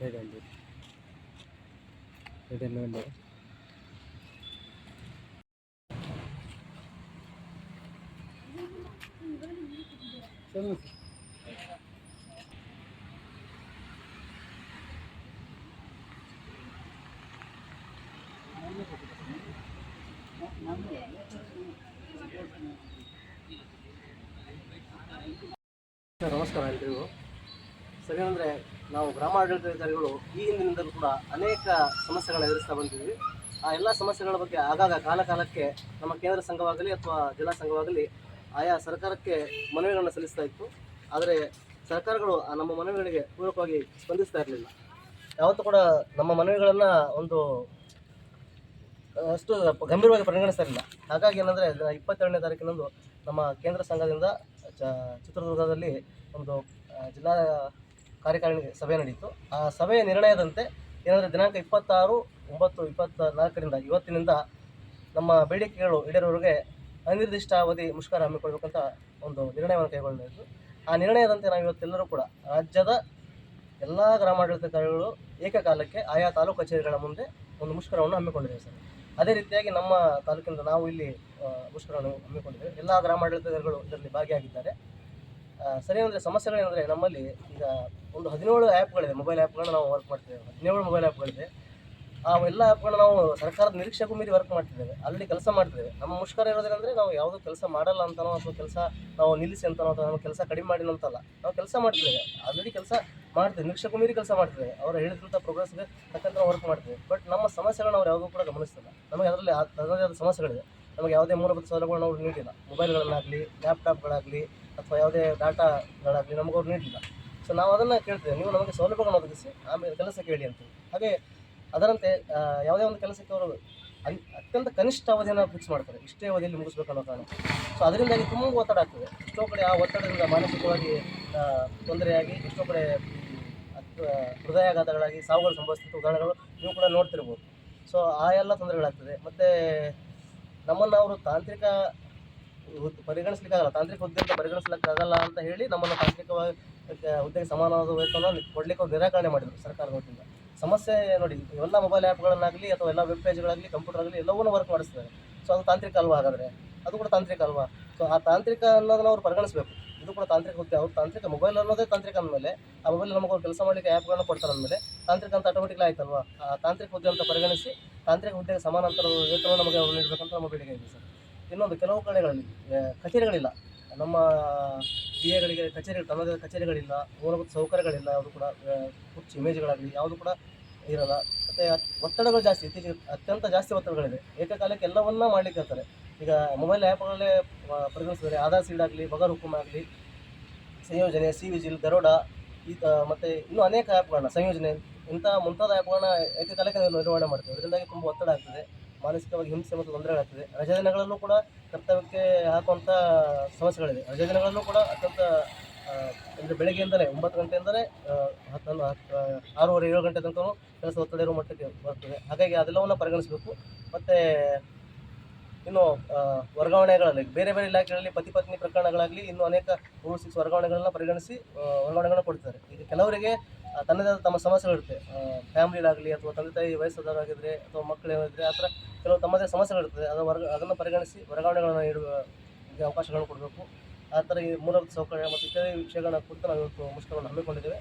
ಹೇಗಂದು ಇದನ್ನು ಒಂದು ಸರ್ ನಮಸ್ಕಾರ ಎಲ್ರಿಗೂ ಸರಿ ಅಂದರೆ ನಾವು ಗ್ರಾಮಾಡಳಿತಾಧಿಕಾರಿಗಳು ಈ ಹಿಂದಿನಿಂದಲೂ ಕೂಡ ಅನೇಕ ಸಮಸ್ಯೆಗಳನ್ನ ಎದುರಿಸ್ತಾ ಬಂದಿದ್ವಿ ಆ ಎಲ್ಲ ಸಮಸ್ಯೆಗಳ ಬಗ್ಗೆ ಆಗಾಗ ಕಾಲ ಕಾಲಕ್ಕೆ ನಮ್ಮ ಕೇಂದ್ರ ಸಂಘವಾಗಲಿ ಅಥವಾ ಜಿಲ್ಲಾ ಸಂಘವಾಗಲಿ ಆಯಾ ಸರ್ಕಾರಕ್ಕೆ ಮನವಿಗಳನ್ನು ಸಲ್ಲಿಸ್ತಾ ಇತ್ತು. ಆದರೆ ಸರ್ಕಾರಗಳು ಆ ನಮ್ಮ ಮನವಿಗಳಿಗೆ ಪೂರಕವಾಗಿ ಸ್ಪಂದಿಸ್ತಾ ಇರಲಿಲ್ಲ. ಯಾವತ್ತೂ ಕೂಡ ನಮ್ಮ ಮನವಿಗಳನ್ನು ಒಂದು ಅಷ್ಟು ಗಂಭೀರವಾಗಿ ಪರಿಗಣಿಸ್ತಾ ಇರಲಿಲ್ಲ. ಹಾಗಾಗಿ ಏನಂದರೆ ಇಪ್ಪತ್ತೆರಡನೇ ತಾರೀಕಿನಂದು ನಮ್ಮ ಕೇಂದ್ರ ಸಂಘದಿಂದ ಚಿತ್ರದುರ್ಗದಲ್ಲಿ ಒಂದು ಜಿಲ್ಲಾ ಕಾರ್ಯಕಾರಿಣಿ ಸಭೆ ನಡೆಯಿತು ಆ ಸಭೆಯ ನಿರ್ಣಯದಂತೆ ಏನಂದರೆ ದಿನಾಂಕ ಇಪ್ಪತ್ತಾರು, ಒಂಬತ್ತು ಇಪ್ಪತ್ತ ನಾಲ್ಕರಿಂದ ಇವತ್ತಿನಿಂದ ನಮ್ಮ ಬೇಡಿಕೆಗಳು ಅನಿರ್ದಿಷ್ಟ ಅವಧಿ ಮುಷ್ಕರ ಹಮ್ಮಿಕೊಳ್ಬೇಕಂತ ಒಂದು ನಿರ್ಣಯವನ್ನು ಕೈಗೊಳ್ಳಲಾಯಿತು. ಆ ನಿರ್ಣಯದಂತೆ ನಾವು ಇವತ್ತೆಲ್ಲರೂ ಕೂಡ ರಾಜ್ಯದ ಎಲ್ಲ ಗ್ರಾಮಾಡಳಿತಾಧಿಕಾರಿಗಳು ಏಕಕಾಲಕ್ಕೆ ಆಯಾ ತಾಲೂಕು ಕಚೇರಿಗಳ ಮುಂದೆ ಒಂದು ಮುಷ್ಕರವನ್ನು ಹಮ್ಮಿಕೊಂಡಿದ್ದೇವೆ ಸರ್. ಅದೇ ರೀತಿಯಾಗಿ ನಮ್ಮ ತಾಲೂಕಿನಿಂದ ನಾವು ಇಲ್ಲಿ ಮುಷ್ಕರವನ್ನು ಹಮ್ಮಿಕೊಂಡಿದ್ದೇವೆ. ಎಲ್ಲ ಗ್ರಾಮಾಡಳಿತಾಧಿಕಾರಿಗಳು ಇದರಲ್ಲಿ ಭಾಗಿಯಾಗಿದ್ದಾರೆ. ಸರಿ ಅಂದರೆ ಸಮಸ್ಯೆಗಳೇನೆಂದರೆ ನಮ್ಮಲ್ಲಿ ಈಗ ಒಂದು ಹದಿನೇಳು ಆ್ಯಪ್ಗಳಿದೆ. ಮೊಬೈಲ್ ಆ್ಯಪ್ಗಳನ್ನ ನಾವು ವರ್ಕ್ ಮಾಡ್ತಿದ್ದೇವೆ. ಹದಿನೇಳು ಮೊಬೈಲ್ ಆ್ಯಪ್ಗಳಿದೆ. ಆ ಎಲ್ಲ ಆ್ಯಪ್ಗಳನ್ನ ನಾವು ಸರ್ಕಾರದ ನಿರೀಕ್ಷೆಗೂ ಮೀರಿ ವರ್ಕ್ ಮಾಡ್ತಿದ್ದೇವೆ. ಅಲ್ಲಿ ಕೆಲಸ ಮಾಡ್ತಿದ್ದೇವೆ. ನಮ್ಮ ಮುಷ್ಕರ ಇರೋದೇನೆಂದರೆ ನಾವು ಯಾವುದೋ ಕೆಲಸ ಮಾಡಲ್ಲ ಅಂತನೋ ಅಥವಾ ಕೆಲಸ ನಾವು ನಿಲ್ಲಿಸಿ ಅಂತನೋ ಅಥವಾ ನಾವು ಕೆಲಸ ಕಡಿಮೆ ಮಾಡಿ ಅಂತಲ್ಲ, ನಾವು ಕೆಲಸ ಮಾಡ್ತಿದ್ದೇವೆ. ಆಲ್ರೆಡಿ ಕೆಲಸ ಮಾಡ್ತೇವೆ. ನಿರೀಕ್ಷೆಗೂ ಮೀರಿ ಕೆಲಸ ಮಾಡ್ತಿದ್ದೇವೆ. ಅವರು ಹೇಳಿದಂಥ ಪ್ರೋಗ್ರೆಸ್ಗೆ ತಕ್ಕಂಥ ವರ್ಕ್ ಮಾಡ್ತೇವೆ ಬಟ್ ನಮ್ಮ ಸಮಸ್ಯೆಗಳನ್ನ ಅವ್ರು ಯಾವುದೂ ಕೂಡ ಗಮನಿಸ್ತಿಲ್ಲ. ನಮಗೆ ಅದರಲ್ಲಿ ಅದರದೇ ಆದ ಸಮಸ್ಯೆಗಳಿದೆ. ನಮಗೆ ಯಾವುದೇ ಮೂಲಭೂತ ಸೌಲಭ್ಯಗಳನ್ನ ಅವ್ರು ನೀಡಿಲ್ಲ. ಮೊಬೈಲ್ಗಳನ್ನಾಗಲಿ ಲ್ಯಾಪ್ಟಾಪ್ಗಳಾಗಲಿ ಅಥವಾ ಯಾವುದೇ ಡಾಟಾಗಳಾಗಲಿ ನಮಗೆ ಅವ್ರು ನೀಡಿಲ್ಲ. ಸೊ ನಾವು ಅದನ್ನು ಕೇಳ್ತೇವೆ. ನೀವು ನಮಗೆ ಸೌಲಭ್ಯಗಳನ್ನು ಒದಗಿಸಿ, ಆಮೇಲೆ ಕೆಲಸ ಕೇಳಿ ಅಂತ ಹಾಗೆ ಅದರಂತೆ ಯಾವುದೇ ಒಂದು ಕೆಲಸಕ್ಕೆ ಅವರು ಅತ್ಯಂತ ಕನಿಷ್ಠ ಅವಧಿಯನ್ನು ಫಿಕ್ಸ್ ಮಾಡ್ತಾರೆ. ಇಷ್ಟೇ ಅವಧಿಯಲ್ಲಿ ಮುಗಿಸ್ಬೇಕು ಅನ್ನೋ ಕಾರಣ. ಸೊ ಅದರಿಂದಾಗಿ ತುಂಬ ಒತ್ತಡ ಆಗ್ತದೆ. ಎಷ್ಟೋ ಕಡೆ ಆ ಒತ್ತಡದಿಂದ ಮಾನಸಿಕವಾಗಿ ತೊಂದರೆಯಾಗಿ, ಎಷ್ಟೋ ಕಡೆ ಹೃದಯಾಘಾತಗಳಾಗಿ, ಸಾವುಗಳು ಸಂಭವಿಸಿದ ಉದಾಹರಣೆಗಳು ನೀವು ಕೂಡ ನೋಡ್ತಿರ್ಬೋದು. ಸೊ ಆ ಎಲ್ಲ ತೊಂದರೆಗಳಾಗ್ತದೆ. ಮತ್ತು ನಮ್ಮನ್ನು ಅವರು ತಾಂತ್ರಿಕ ಹುದ್ದೆ ಪರಿಗಣಿಸ್ಲಿಕ್ಕಾಗಲ್ಲ, ತಾಂತ್ರಿಕ ಹುದ್ದೆ ಅಂತ ಪರಿಗಣಿಸ್ಲಿಕ್ಕಾಗಲ್ಲ ಅಂತ ಹೇಳಿ ನಮ್ಮನ್ನು ಅದಕ್ಕೆ ಹುದ್ದೆಗೆ ಸಮಾನವಾದ ವೇತನ ಕೊಡಲಿಕ್ಕೆ ಅವ್ರು ನಿರಾಕರಣೆ ಮಾಡಿದರು ಸರ್ಕಾರದ ವತಿಯಿಂದ. ಸಮಸ್ಯೆ ನೋಡಿ, ಎಲ್ಲ ಮೊಬೈಲ್ ಆ್ಯಪ್ಗಳನ್ನಾಗಲಿ ಅಥವಾ ಎಲ್ಲ ವೆಬ್ ಪೇಜ್ಗಳಾಗಲಿ ಕಂಪ್ಯೂಟರ್ ಆಗಲಿ ಎಲ್ಲವನ್ನೂ ವರ್ಕ್ ಮಾಡಿಸ್ತಾರೆ ಸೊ ಅದು ತಾಂತ್ರಿಕ ಅಲ್ವಾ ಹಾಗಾದರೆ? ಅದು ಕೂಡ ತಾಂತ್ರಿಕ ಅಲ್ವಾ? ಸೊ ಆ ತಾಂತ್ರಿಕ ಅನ್ನೋದನ್ನ ಅವ್ರು ಪರಿಗಣಿಸಬೇಕು. ಇದು ಕೂಡ ತಾಂತ್ರಿಕ ಹುದ್ದೆ. ಅವ್ರು ತಾಂತ್ರಿಕ ಮೊಬೈಲ್ ಅನ್ನೋದೇ ತಾಂತ್ರಿಕ ಅಂದಮೇಲೆ, ಆ ಮೊಬೈಲ್ ನಮಗೆ ಅವ್ರು ಕೆಲಸ ಮಾಡಲಿಕ್ಕೆ ಆ್ಯಪ್ಗಳನ್ನ ಕೊಡ್ತಾರೆ ಅಂದಮೇಲೆ, ತಾಂತ್ರಿಕ ಅಂತ ಆಟೋಮೆಟಿಕ್ಲಿ ಆಯ್ತಲ್ವಾ? ಆ ತಾಂತ್ರಿಕ ಹುದ್ದೆ ಅಂತ ಪರಿಗಣಿಸಿ, ತಾಂತ್ರಿಕ ಹುದ್ದೆಗೆ ಸಮಾನಾಂತರ ವೇತನ ನಮಗೆ ಅವ್ರು ನೀಡಬೇಕಂತ ನಮ್ಮ ಬೇಡಿಕೆ ಇದೆ ಸರ್. ಇನ್ನೊಂದು ಕೆಲವು ಕಡೆಗಳಲ್ಲಿ ಕಚೇರಿಗಳಿಲ್ಲ. ನಮ್ಮ ಬಿ ಎಗಳಿಗೆ ಕಚೇರಿ ತನ್ನದೇ ಕಚೇರಿಗಳಿಲ್ಲ, ಮೂಲಭೂತ ಸೌಕರ್ಯಗಳಿಲ್ಲ, ಯಾವುದು ಕೂಡ ಕುರ್ಚಿ ಇಮೇಜ್ಗಳಾಗಲಿ, ಯಾವುದು ಕೂಡ ಇರಲ್ಲ. ಮತ್ತು ಒತ್ತಡಗಳು ಜಾಸ್ತಿ, ಇತ್ತೀಚೆಗೆ ಅತ್ಯಂತ ಜಾಸ್ತಿ ಒತ್ತಡಗಳಿದೆ. ಏಕಕಾಲಕ್ಕೆ ಎಲ್ಲವನ್ನ ಮಾಡಲಿಕ್ಕೆ ಇರ್ತಾರೆ ಈಗ ಮೊಬೈಲ್ ಆ್ಯಪ್ಗಳಲ್ಲೇ ಪರಿಗಣಿಸಿದರೆ ಆಧಾರ್ ಸೀಡ್ ಆಗಲಿ, ಬಗರ್ ಹುಕುಮ್ ಆಗಲಿ, ಸಂಯೋಜನೆ ಸಿ ವಿಜಿಲ್ ದರೋಡ ಈ ಮತ್ತು ಇನ್ನೂ ಅನೇಕ ಆ್ಯಪ್ಗಳನ್ನ, ಸಂಯೋಜನೆ ಇಂಥ ಮುಂತಾದ ಆ್ಯಪ್ಗಳನ್ನ ಏಕಕಾಲಕ್ಕೆ ನಿರ್ವಹಣೆ ಮಾಡ್ತೇವೆ. ಇದರಿಂದಾಗಿ ತುಂಬ ಒತ್ತಡ ಆಗ್ತದೆ. ಮಾನಸಿಕವಾಗಿ ಹಿಂಸೆ ಮತ್ತು ತೊಂದರೆಗಳಾಗ್ತದೆ ರಜಾ ದಿನಗಳಲ್ಲೂ ಕೂಡ ಕರ್ತವ್ಯಕ್ಕೆ ಹಾಕುವಂಥ ಸಮಸ್ಯೆಗಳಿವೆ. ರಜಾ ದಿನಗಳಲ್ಲೂ ಕೂಡ ಅತ್ಯಂತ ಅಂದರೆ ಬೆಳಗ್ಗೆಯಿಂದಲೇ ಒಂಬತ್ತು ಗಂಟೆಯಿಂದಲೇ ಹತ್ತು ಆರೂವರೆ, ಏಳು ಗಂಟೆ ತನಕ ಕೆಲಸ ಒತ್ತಡ ಇರುವ ಮಟ್ಟಕ್ಕೆ ಬರ್ತದೆ. ಹಾಗಾಗಿ ಅದೆಲ್ಲವನ್ನು ಪರಿಗಣಿಸಬೇಕು. ಮತ್ತು ಇನ್ನು ವರ್ಗಾವಣೆಗಳಲ್ಲಿ, ಬೇರೆ ಬೇರೆ ಇಲಾಖೆಗಳಲ್ಲಿ ಪತಿ ಪತ್ನಿ ಪ್ರಕರಣಗಳಾಗಲಿ, ಇನ್ನೂ ಅನೇಕ ರೂಲ್ ವರ್ಗಾವಣೆಗಳನ್ನ ಪರಿಗಣಿಸಿ ವರ್ಗಾವಣೆಗಳನ್ನ ಕೊಡ್ತಾರೆ. ಈಗ ಕೆಲವರಿಗೆ ತನ್ನದೇ ಆದ ತಮ್ಮ ಸಮಸ್ಯೆಗಳಿರುತ್ತೆ. ಫ್ಯಾಮಿಲಿಲಾಗಲಿ ಅಥವಾ ತಂದೆ ತಾಯಿ ವಯಸ್ಸಾದವರಾಗಿದ್ದರೆ ಅಥವಾ ಮಕ್ಕಳು ಆ ಥರ ಕೆಲವು ತಮ್ಮದೇ ಸಮಸ್ಯೆಗಳಿರ್ತದೆ. ಅದು ವರ್ಗ, ಅದನ್ನು ಪರಿಗಣಿಸಿ ವರ್ಗಾವಣೆಗಳನ್ನು ನೀಡುವ ಅವಕಾಶಗಳನ್ನು ಕೊಡಬೇಕು. ಆ ಥರ ಈ ಮೂಲಭೂತ ಸೌಕರ್ಯ ಮತ್ತು ಇತರ ವಿಷಯಗಳನ್ನು ಕುರಿತು ನಾವು ಇವತ್ತು ಮುಷ್ಕರವನ್ನು ಹಮ್ಮಿಕೊಂಡಿದ್ದೇವೆ.